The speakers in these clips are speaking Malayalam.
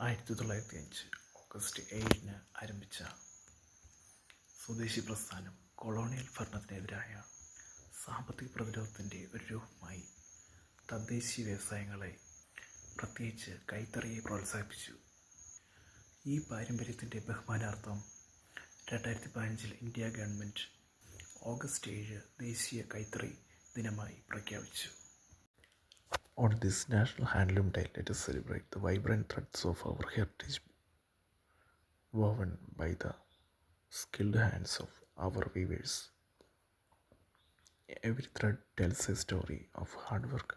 ആയിരത്തി തൊള്ളായിരത്തി അഞ്ച് ഓഗസ്റ്റ് ഏഴിന് ആരംഭിച്ച സ്വദേശി പ്രസ്ഥാനം കൊളോണിയൽ ഭരണത്തിനെതിരായ സാമ്പത്തിക പ്രതിരോധത്തിന്റെ ഒരു രൂപമായി തദ്ദേശീയ വ്യവസായങ്ങളെ പ്രത്യേകിച്ച് കൈത്തറിയെ പ്രോത്സാഹിപ്പിച്ചു. ഈ പാരമ്പര്യത്തിന്റെ ബഹുമാനാർത്ഥം രണ്ടായിരത്തി പതിനഞ്ചിൽ ഇന്ത്യ ഗവൺമെന്റ് ഓഗസ്റ്റ് ഏഴ് ദേശീയ കൈത്തറി ദിനമായി പ്രഖ്യാപിച്ചു. On this National Handloom Day, let us celebrate the vibrant threads of our heritage woven by the skilled hands of our weavers. Every thread tells a story of hard work,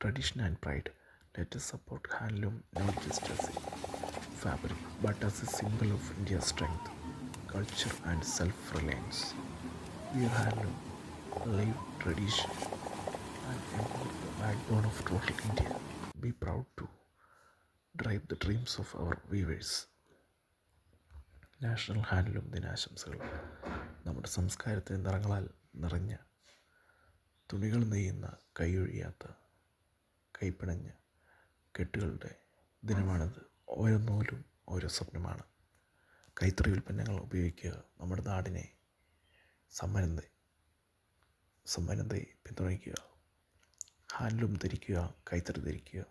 tradition, and pride. Let us support handloom not just as a fabric but as a symbol of India's strength, culture, and self reliance. Wear handloom, live tradition, backbone of total India. Be proud to drive the dreams of അവർ weavers. നാഷണൽ ഹാൻഡ്ലൂം ദിനാശംസകൾ നമ്മുടെ സംസ്കാരത്തിന്റെ നിറങ്ങളാൽ നിറഞ്ഞ തുണികൾ നെയ്യുന്ന കൈയൊഴിയാത്ത കൈപ്പിണഞ്ഞ കെട്ടുകളുടെ ദിനമാണിത് ഓരോ നൂലും ഓരോ സ്വപ്നമാണ് കൈത്തറി ഉൽപ്പന്നങ്ങൾ ഉപയോഗിക്കുക നമ്മുടെ നാടിനെ സമ്മനത്തെ സമ്മനത്തെ പിന്തുണയ്ക്കുക ഹാൻഡ്ലൂം ധരിക്കുക കൈത്തറി ധരിക്കുക.